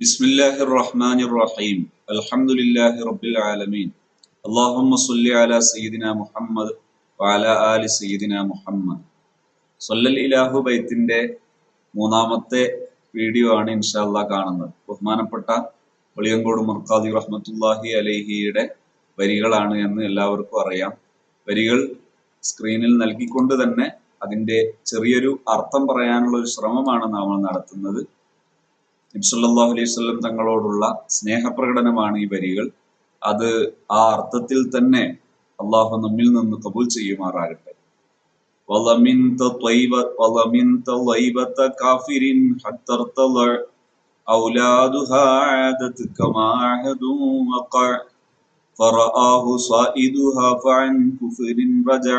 بسم الله الرحمن الرحيم الحمد لله رب العالمين اللهم صل على سيدنا മുഹമ്മദ് وعلى آل سيدنا മുഹമ്മദ് സല്ലൽ ഇലാഹു ബൈത്തിന്റെ മൂന്നാമത്തെ വീഡിയോ ആണ് ഇൻഷാല്ല കാണുന്നത് ബഹുമാനപ്പെട്ട ഒളിയങ്കോട് മുർഖാദി റഹ്മത്തുല്ലാഹി അലൈഹിയുടെ വരികളാണ് എന്ന് എല്ലാവർക്കും അറിയാം വരികൾ സ്ക്രീനിൽ നൽകിക്കൊണ്ട് തന്നെ അതിന്റെ ചെറിയൊരു അർത്ഥം പറയാനുള്ള ഒരു ശ്രമമാണ് നാം നടത്തുന്നത് നബ്സല്ലാഹു അലൈഹി വസല്ലം തങ്ങളോടുള്ള സ്നേഹപ്രകടനമാണ് ഈ വരികൾ അത് ആ അർത്ഥത്തിൽ തന്നെ അള്ളാഹു നമ്മിൽ നിന്ന് കബൂൽ ചെയ്യുമാറാകട്ടെ وَلَمِنْتَ طَيْبَ- وَلَمِنْتَ طَيْبَةَ كَافِرٍ حَتَّى ارْتَضَعَ أَوْلَادُهَا عَادَتْ كَمَا عَهْدٌ وَقَعَ فرآه صائدها فعن كفر رجع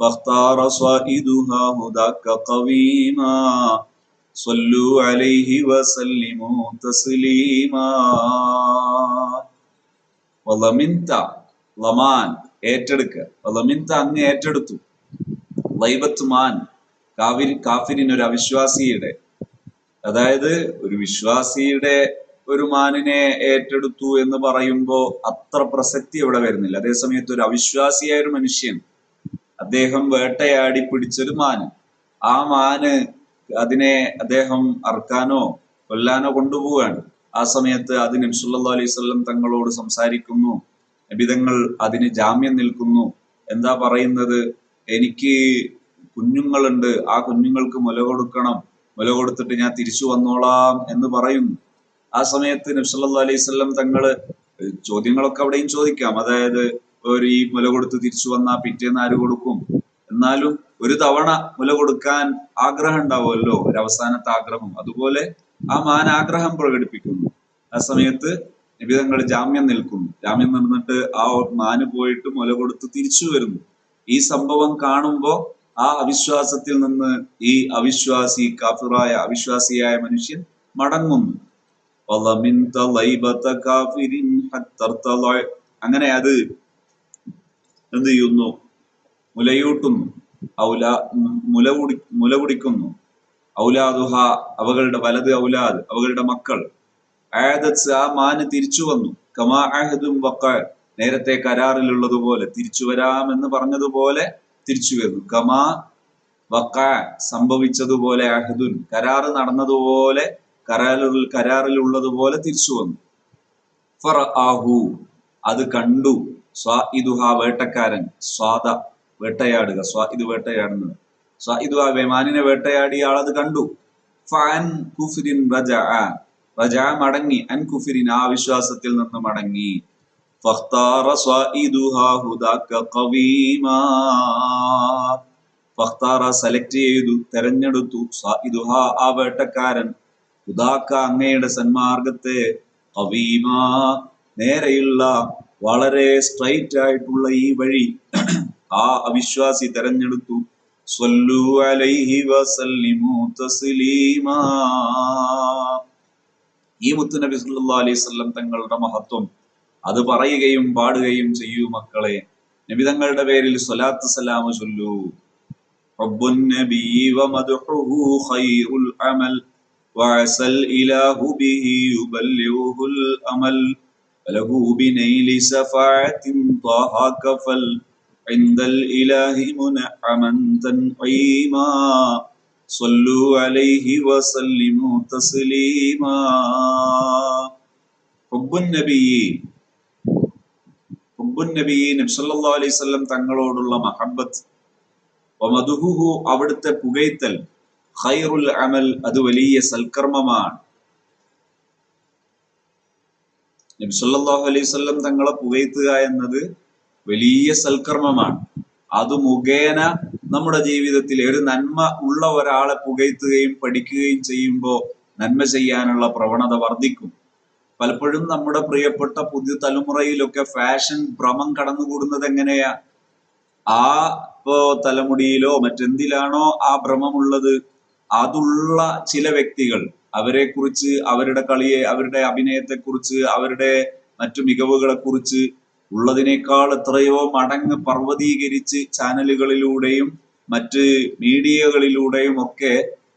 فاختار صائدها هداك قويما صلوا عليه وسلموا تسليما വലമിൻത ലമാൻ ഏറ്റെടുക്കുക വലമിൻത അങ്ങ് ഏറ്റെടുത്തു ലൈബത്ത് മാൻ കാവിരി കാഫിരിൻ ഒരു അവിശ്വാസിയുടെ അതായത് ഒരു വിശ്വാസിയുടെ ഒരു മാനിനെ ഏറ്റെടുത്തു എന്ന് പറയുമ്പോൾ അത്ര പ്രസക്തി ഇവിടെ വരുന്നില്ല അതേസമയത്ത് ഒരു അവിശ്വാസിയായ ഒരു മനുഷ്യൻ അദ്ദേഹം വേട്ടയാടി പിടിച്ചൊരു മാന് ആ മാന് അതിനെ അദ്ദേഹം അർക്കാനോ കൊല്ലാനോ കൊണ്ടുപോവുകയാണ്. ആ സമയത്ത് അത് നബ്സുല്ലാ അലൈഹി തങ്ങളോട് സംസാരിക്കുന്നു. നബിതങ്ങൾ അതിന് ജാമ്യം നിൽക്കുന്നു. എന്താ പറയുന്നത്? എനിക്ക് കുഞ്ഞുങ്ങളുണ്ട്. ആ കുഞ്ഞുങ്ങൾക്ക് മുല കൊടുക്കണം. മുല കൊടുത്തിട്ട് ഞാൻ തിരിച്ചു വന്നോളാം എന്ന് പറയുന്നു. ആ സമയത്ത് നബ്സല്ലാ അലൈഹി തങ്ങൾ ചോദ്യങ്ങളൊക്കെ അവിടെയും ചോദിക്കാം. അതായത് ഒരു ഈ മുല കൊടുത്ത് തിരിച്ചു വന്നാൽ പിറ്റേന്ന് ആര് കൊടുക്കും? എന്നാലും ഒരു തവണ മുല കൊടുക്കാൻ ആഗ്രഹം ഉണ്ടാവുമല്ലോ ഒരു അവസാനത്തെ ആഗ്രഹം. അതുപോലെ ആ മാൻ ആഗ്രഹം പ്രകടിപ്പിക്കുന്നു. ആ സമയത്ത് നിബിതങ്ങൾ ജാമ്യം നിൽക്കുന്നു. ജാമ്യം നിന്നിട്ട് ആ മാന് പോയിട്ട് മുല കൊടുത്ത് തിരിച്ചു വരുന്നു. ഈ സംഭവം കാണുമ്പോൾ ആ അവിശ്വാസത്തിൽ നിന്ന് ഈ അവിശ്വാസി കാഫിറായ അവിശ്വാസിയായ മനുഷ്യൻ മടങ്ങുന്നു. അങ്ങനെ അത് എന്ത് ചെയ്യുന്നു? മുലയൂട്ടുന്നു. ഔല മുലകുടി മുലകുടിക്കുന്നു ഔലാദുഹ അവകളുടെ വലത് ഔലാദ് അവകളുടെ മക്കൾ. ആയതത്സ് ആ മാന് തിരിച്ചു വന്നു. കമാ അഹദും വക്ക നേരത്തെ കരാറിലുള്ളതുപോലെ തിരിച്ചു വരാമെന്ന് പറഞ്ഞതുപോലെ തിരിച്ചു വരുന്നു. കമാ വക്ക സംഭവിച്ചതുപോലെ അഹദുൻ കരാറ് നടന്നതുപോലെ കരാറിൽ കരാറിലുള്ളതുപോലെ തിരിച്ചു വന്നു. ഫർ ആഹു അത് കണ്ടു. സ്വാ ഇതുഹ വേട്ടക്കാരൻ സ്വാദ വേട്ടയാടുക. സ്വാ ഇത് വേട്ടയാടുന്നത്. സ്വാ ഇത് ആ വിമാനിനെ ആൾ ആളത് കണ്ടു. ഫാൻ കുഫിരിൻ റജ റജ മടങ്ങി. അൻ കുഫിരിൻ ആ വിശ്വാസത്തിൽ നിന്ന് മടങ്ങി. ഫഖ്താറ സ്വാഇദുഹാ ഹുദാക ഖവീമാ. ഫഖ്താറ സെലക്ട് ചെയ്തു തെരഞ്ഞെടുത്തു. സ്വാഇദുഹ ആ വേട്ടക്കാരൻ. ഹുദാക്ക അങ്ങയുടെ സന്മാർഗത്തെ ഖവീമാ. നേരെയുള്ള വളരെ സ്ട്രൈറ്റ് ആയിട്ടുള്ള ഈ വഴി ആ അവിശ്വാസി തെരഞ്ഞെടുത്തു. അലൈഹി തസ്ലീമാ. ഈ മുത്തുനബി സല്ലല്ലാഹു അലൈഹി വസല്ലം തങ്ങളുടെ മഹത്വം അത് പറയുകയും പാടുകയും ചെയ്യൂ മക്കളെ. നബി തങ്ങളുടെ പേരിൽ സ്വലാത്ത് സലാമ ചൊല്ലൂ. നബി അമൽ وعسى الإله به يبلغه الأمل فله بنيل شفاعة طه كفل عند الإله منعما تنعيما صلوا عليه وسلموا تسليما حب النبي حب النبي നബി സല്ലല്ലാഹു അലൈഹി വസല്ലം തങ്ങളോടുള്ള മഹബ്ബത്ത് വമദുഹുഹു അവിടുത്തെ പുകയ്ത്തൽ ഖൈറുൽ അമൽ അത് വലിയ സൽക്കർമ്മമാണ് നബി സല്ലല്ലാഹു അലൈഹി വസല്ലം തങ്ങളെ പുകയ്ത്തുക എന്നത് വലിയ സൽക്കർമ്മമാണ്. അത് മുഖേന നമ്മുടെ ജീവിതത്തിൽ ഒരു നന്മ ഉള്ള ഒരാളെ പുകയ്ത്തുകയും പഠിക്കുകയും ചെയ്യുമ്പോൾ നന്മ ചെയ്യാനുള്ള പ്രവണത വർദ്ധിക്കും. പലപ്പോഴും നമ്മുടെ പ്രിയപ്പെട്ട പുതിയ തലമുറയിലൊക്കെ ഫാഷൻ ഭ്രമം കടന്നുകൂടുന്നത് എങ്ങനെയാ? ആ ഇപ്പോ തലമുടിയിലോ മറ്റെന്തിലാണോ ആ ഭ്രമമുള്ളത് അതുള്ള ചില വ്യക്തികൾ അവരെ കുറിച്ച് അവരുടെ കളിയെ അവരുടെ അഭിനയത്തെ കുറിച്ച് അവരുടെ മറ്റു മികവുകളെ കുറിച്ച് ഉള്ളതിനേക്കാൾ എത്രയോ മടങ്ങ് പർവതീകരിച്ച് ചാനലുകളിലൂടെയും മറ്റ് മീഡിയകളിലൂടെയും ഒക്കെ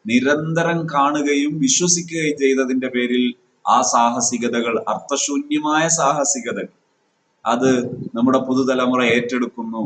നിരന്തരം കാണുകയും വിശ്വസിക്കുകയും ചെയ്തതിന്റെ പേരിൽ ആ സാഹസികതകൾ അർത്ഥശൂന്യമായ സാഹസികത അത് നമ്മുടെ പുതുതലമുറ ഏറ്റെടുക്കുന്നു.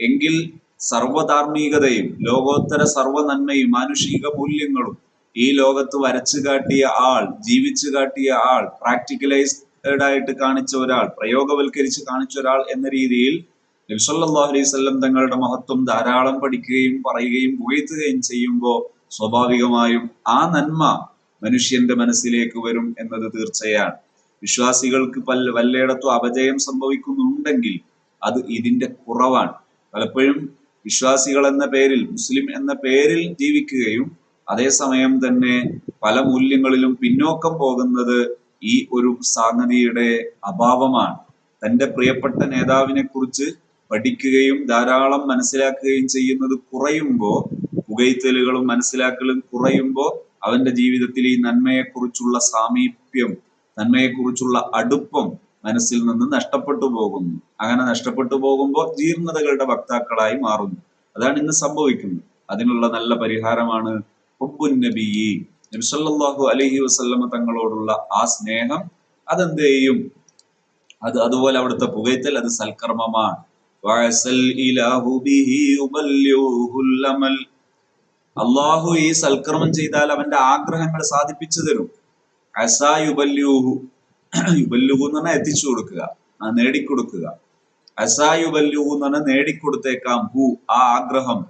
എങ്കിൽ സർവധാർമ്മികതയും ലോകോത്തര സർവ നന്മയും മാനുഷിക മൂല്യങ്ങളും ഈ ലോകത്ത് വരച്ചു കാട്ടിയ ആൾ ജീവിച്ചു കാട്ടിയ ആൾ പ്രാക്ടിക്കലൈസ്ഡ് ആയിട്ട് കാണിച്ച ഒരാൾ പ്രയോഗവൽക്കരിച്ച് കാണിച്ച ഒരാൾ എന്ന രീതിയിൽ നബ്സല്ലാഹു അലൈഹി തങ്ങളുടെ മഹത്വം ധാരാളം പഠിക്കുകയും പറയുകയും പുകഴ്ത്തുകയും ചെയ്യുമ്പോൾ സ്വാഭാവികമായും ആ നന്മ മനുഷ്യന്റെ മനസ്സിലേക്ക് വരും എന്നത് തീർച്ചയാണ്. വിശ്വാസികൾക്ക് പല വല്ലയിടത്തും അപജയം സംഭവിക്കുന്നുണ്ടെങ്കിൽ അത് ഇതിന്റെ കുറവാണ്. പലപ്പോഴും വിശ്വാസികൾ എന്ന പേരിൽ മുസ്ലിം എന്ന പേരിൽ ജീവിക്കുകയും അതേസമയം തന്നെ പല മൂല്യങ്ങളിലും പിന്നോക്കം പോകുന്നത് ഈ ഒരു സാങ്കതിയുടെ അഭാവമാണ്. തന്റെ പ്രിയപ്പെട്ട നേതാവിനെ കുറിച്ച് പഠിക്കുകയും ധാരാളം മനസ്സിലാക്കുകയും ചെയ്യുന്നത് കുറയുമ്പോൾ പുകയ്ത്തലുകളും മനസ്സിലാക്കലും കുറയുമ്പോൾ അവന്റെ ജീവിതത്തിൽ ഈ നന്മയെക്കുറിച്ചുള്ള സാമീപ്യം നന്മയെക്കുറിച്ചുള്ള അടുപ്പം മനസ്സിൽ നിന്ന് നഷ്ടപ്പെട്ടു പോകുന്നു. അങ്ങനെ നഷ്ടപ്പെട്ടു പോകുമ്പോൾ ജീർണതകളുടെ വക്താക്കളായി മാറുന്നു. അതാണ് ഇന്ന് സംഭവിക്കുന്നത്. അതിനുള്ള നല്ല പരിഹാരമാണ് നബിയി നബിസല്ലാഹു അലഹി വസ്ല്ലമ തങ്ങളോടുള്ള ആ സ്നേഹം അതെന്ത് ചെയ്യും അത് അതുപോലെ അവിടുത്തെ പുകയത്തൽ അത് സൽക്കർമ്മമാണ്. അള്ളാഹു ഈ സൽക്കർമ്മം ചെയ്താൽ അവന്റെ ആഗ്രഹങ്ങൾ സാധിപ്പിച്ചു തരും. യുബല്യൂഹു എന്ന് പറഞ്ഞാൽ എത്തിച്ചു കൊടുക്കുക നേടിക്കൊടുക്കുക. അസാ എന്ന് പറഞ്ഞാൽ നേടിക്കൊടുത്തേക്കാം. ഹു ആ ആഗ്രഹം.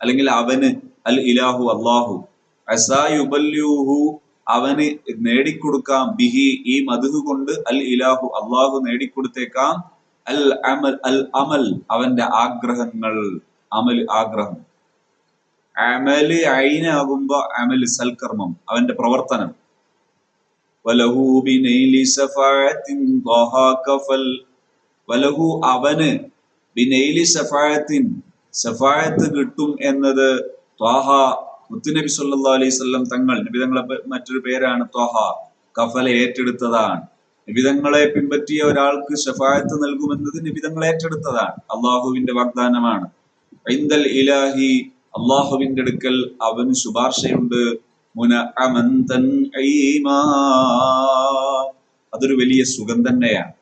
അല്ലെങ്കിൽ അവന് അൽ ഇലാഹു അള്ളാഹു. അസാ യുബല്യൂഹു അവന് നേടിക്കൊടുക്കാം. ബിഹി ഈ മധു കൊണ്ട് അൽ ഇലാഹു അള്ളാഹു നേടിക്കൊടുത്തേക്കാം. അൽ അമൽ അൽ അമൽ അവന്റെ ആഗ്രഹങ്ങൾ. അമൽ ആഗ്രഹം. അമൽ അയിനാകുമ്പോ അമൽ സൽക്കർമ്മം അവന്റെ പ്രവർത്തനം. വലഹു വലഹു അവന് ബിനൈലി സഫാഅത്തിൻ സഫായത്ത് കിട്ടും എന്നത് ത്വാഹ മുത്തുനബി നബി അലൈഹി വസല്ലം തങ്ങൾ നബിതങ്ങളെ മറ്റൊരു പേരാണ് ത്വഹ കഫല ഏറ്റെടുത്തതാണ്. നിബിതങ്ങളെ പിൻപറ്റിയ ഒരാൾക്ക് ഷഫായത്ത് നൽകുമെന്നത് നിബിതങ്ങൾ ഏറ്റെടുത്തതാണ്. അള്ളാഹുവിന്റെ വാഗ്ദാനമാണ്. ഐന്ദൽ ഇലാഹി അള്ളാഹുവിന്റെ അടുക്കൽ അവന് ശുപാർശയുണ്ട്. മുന അമന്തൻ അതൊരു വലിയ സുഖം തന്നെയാണ്.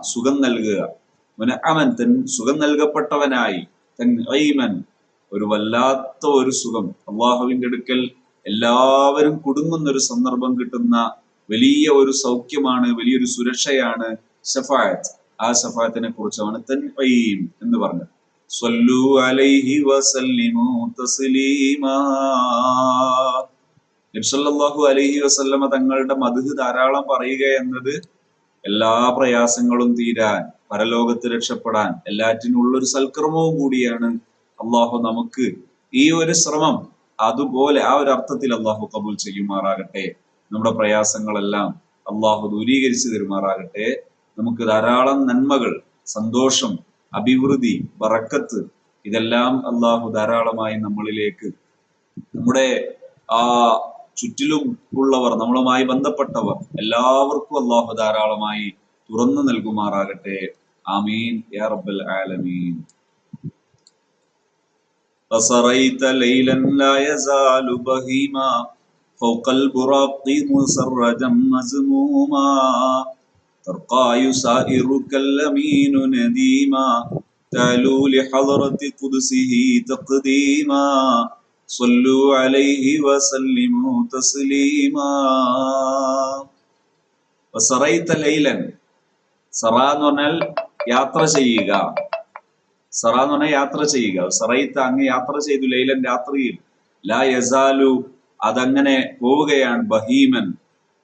സുഖം നൽകുക. മുന തൻ സുഖം നൽകപ്പെട്ടവനായി. തൻഈമൻ ഒരു വല്ലാത്ത ഒരു സുഖം. അള്ളാഹുവിന്റെ അടുക്കൽ എല്ലാവരും കുടുങ്ങുന്ന ഒരു സന്ദർഭം കിട്ടുന്ന വലിയ ഒരു സൗഖ്യമാണ് വലിയൊരു സുരക്ഷയാണ് ഷഫായത്ത് ആ ഷഫായത്തിനെ കുറിച്ചാണ് തൻഈം എന്ന് പറഞ്ഞത്. സ്വല്ലു അലൈഹി വസല്ലിമു തസ്ലീമാ. നബി സല്ലല്ലാഹു അലൈഹി വസല്ലമ തങ്ങളുടെ മധു ധാരാളം പറയുക എന്നത് എല്ലാ പ്രയാസങ്ങളും തീരാൻ പരലോകത്ത് രക്ഷപ്പെടാൻ എല്ലാറ്റിനുള്ളൊരു സൽക്കർമ്മവും കൂടിയാണ് അള്ളാഹു നമുക്ക് ഈ ഒരു ശ്രമം അതുപോലെ ആ ഒരു അർത്ഥത്തിൽ അള്ളാഹു കബൂൽ ചെയ്യുമാറാകട്ടെ. നമ്മുടെ പ്രയാസങ്ങളെല്ലാം അള്ളാഹു ദൂരീകരിച്ചു തരുമാറാകട്ടെ. നമുക്ക് ധാരാളം നന്മകൾ സന്തോഷം അഭിവൃദ്ധി വറക്കത്ത് ഇതെല്ലാം അള്ളാഹു ധാരാളമായി നമ്മളിലേക്ക് നമ്മുടെ ആ ചുറ്റിലും ഉള്ളവർ നമ്മളുമായി ബന്ധപ്പെട്ടവർ എല്ലാവർക്കും അള്ളാഹു ധാരാളമായി തുറന്നു നൽകുമാറാകട്ടെ. ആമീൻ. യാ റബ്ബൽ ആലമീൻ. فصريت ليلا لا يزال بهيما فوق البراق مسرجا مزموما ترقى يسائرك الأمين نديما تعلو لحضرة قدسه تقديما صلوا عليه وسلموا تسليما وسريت ليلا സറ എന്ന് പറഞ്ഞാൽ യാത്ര ചെയ്യുക സറ എന്ന് പറഞ്ഞാൽ യാത്ര ചെയ്യുക. സറയിത്ത് അങ്ങ് യാത്ര ചെയ്തു ലൈലൻ രാത്രിയിൽ. ലാ യസാലു അതങ്ങനെ പോവുകയാണ് ബഹീമൻ.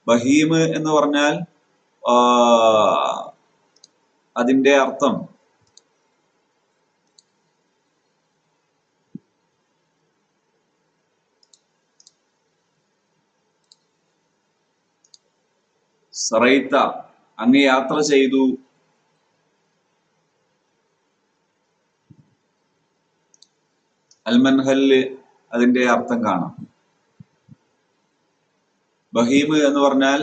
ബഹീമ് എന്ന് പറഞ്ഞാൽ അതിന്റെ അർത്ഥം. സറൈത്ത അങ്ങ് യാത്ര ചെയ്തു അൽമൻഹൽ അതിന്റെ അർത്ഥം കാണാം. ബഹീമ് എന്ന് പറഞ്ഞാൽ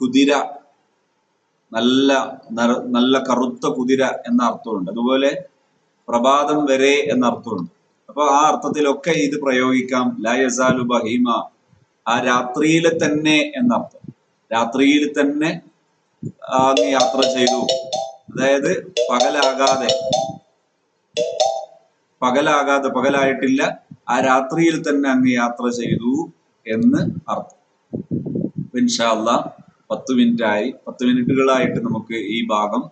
കുതിര നല്ല നല്ല കറുത്ത കുതിര എന്ന അർത്ഥമുണ്ട്. അതുപോലെ പ്രഭാതം വരെ എന്ന അർത്ഥമുണ്ട്. അപ്പൊ ആ അർത്ഥത്തിലൊക്കെ ഇത് പ്രയോഗിക്കാം. ലാ യസാലു ബഹീമ. ആ രാത്രിയിലെ തന്നെ എന്നർത്ഥം രാത്രിയിൽ തന്നെ യാത്ര ചെയ്തു. അതായത് പകലാകാതെ. പകലാകാതെ പകലായിട്ടില്ല. ആ രാത്രിയിൽ തന്നെ അങ്ങ് യാത്ര ചെയ്തു എന്ന് അർത്ഥം. ഇൻഷാല്ല പത്ത് മിനിറ്റ് ആയി പത്ത് മിനിറ്റുകളായിട്ട് നമുക്ക് ഈ ഭാഗം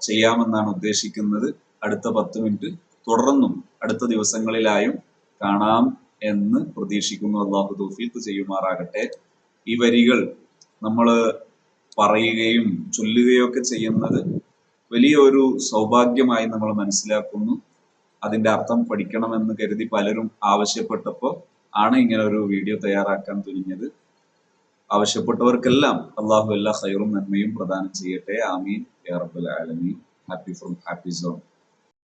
ചെയ്യാമെന്നാണ് ഉദ്ദേശിക്കുന്നത്. അടുത്ത പത്ത് മിനിറ്റ് തുടർന്നും അടുത്ത ദിവസങ്ങളിലായും കാണാം എന്ന് പ്രതീക്ഷിക്കുന്നു. അള്ളാഹു തൗഫീഖ് ചെയ്യുമാറാകട്ടെ. ഈ വരികൾ നമ്മൾ പറയുകയും ചൊല്ലുകയും ഒക്കെ ചെയ്യുന്നത് വലിയൊരു സൗഭാഗ്യമായി നമ്മൾ മനസ്സിലാക്കുന്നു. അതിന്റെ അർത്ഥം പഠിക്കണമെന്ന് കരുതി പലരും ആവശ്യപ്പെട്ടപ്പോൾ ആണ് ഇങ്ങനെ ഒരു വീഡിയോ തയ്യാറാക്കാൻ തുനിഞ്ഞത്. ആവശ്യപ്പെട്ടവർക്കെല്ലാം അള്ളാഹു എല്ലാ ഹൈറും നന്മയും പ്രദാനം ചെയ്യട്ടെ. ആമീൻ. യാ ഹാപ്പി ഫ്രം ഹാപ്പി സോൺ